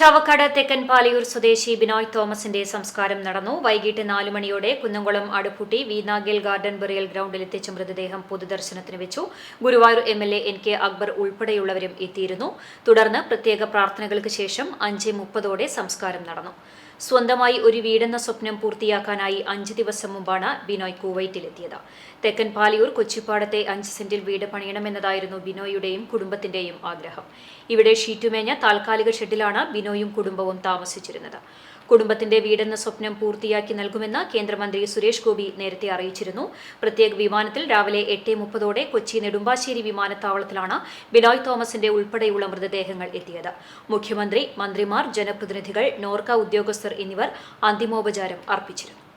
ചാവക്കാട് തെക്കൻ പാലിയൂർ സ്വദേശി ബിനോയ് തോമസിന്റെ സംസ്കാരം നടന്നു. വൈകിട്ട് നാലു മണിയോടെ കുന്നംകുളം അടുപ്പുട്ടി വീനാഗേൽ ഗാർഡൻ ബറിയൽ ഗ്രൗണ്ടിൽ എത്തിച്ച മൃതദേഹം പൊതുദർശനത്തിന് വെച്ചു. Guruvayur M L A N K Akbar ഉൾപ്പെടെയുള്ളവരും എത്തിയിരുന്നു. തുടർന്ന് പ്രത്യേക പ്രാർത്ഥനകൾക്ക് ശേഷം അഞ്ച് മുപ്പതോടെ സംസ്കാരം നടന്നു. സ്വന്തമായി ഒരു വീടെന്ന സ്വപ്നം പൂർത്തിയാക്കാനായി അഞ്ച് ദിവസം മുമ്പാണ് ബിനോയ് കുവൈറ്റിലെത്തിയത്. തെക്കൻ പാലിയൂർ കൊച്ചിപ്പാടത്തെ അഞ്ച് സെന്റിൽ വീട് പണിയണമെന്നതായിരുന്നു ബിനോയുടെയും കുടുംബത്തിന്റെയും ആഗ്രഹം. ഇവിടെ ഷീറ്റുമേഞ്ഞ താൽക്കാലിക ഷെഡിലാണ് ബിനോയും കുടുംബവും താമസിച്ചിരുന്നത്. കുടുംബത്തിന്റെ വീടെന്ന സ്വപ്നം പൂർത്തിയാക്കി നൽകുമെന്ന് കേന്ദ്രമന്ത്രി സുരേഷ് ഗോപി നേരത്തെ അറിയിച്ചിരുന്നു. പ്രത്യേക വിമാനത്തിൽ രാവിലെ എട്ട് മുപ്പതോടെ കൊച്ചി നെടുമ്പാശ്ശേരി വിമാനത്താവളത്തിലാണ് ബിനോയ് തോമസിന്റെ ഉൾപ്പെടെയുള്ള മൃതദേഹങ്ങൾ എത്തിയത്. മുഖ്യമന്ത്രി മന്ത്രിമാർ ജനപ്രതിനിധികൾ നോർക്ക ഉദ്യോഗസ്ഥർ എന്നിവർ അന്തിമോപചാരം അർപ്പിച്ചിരുന്നു.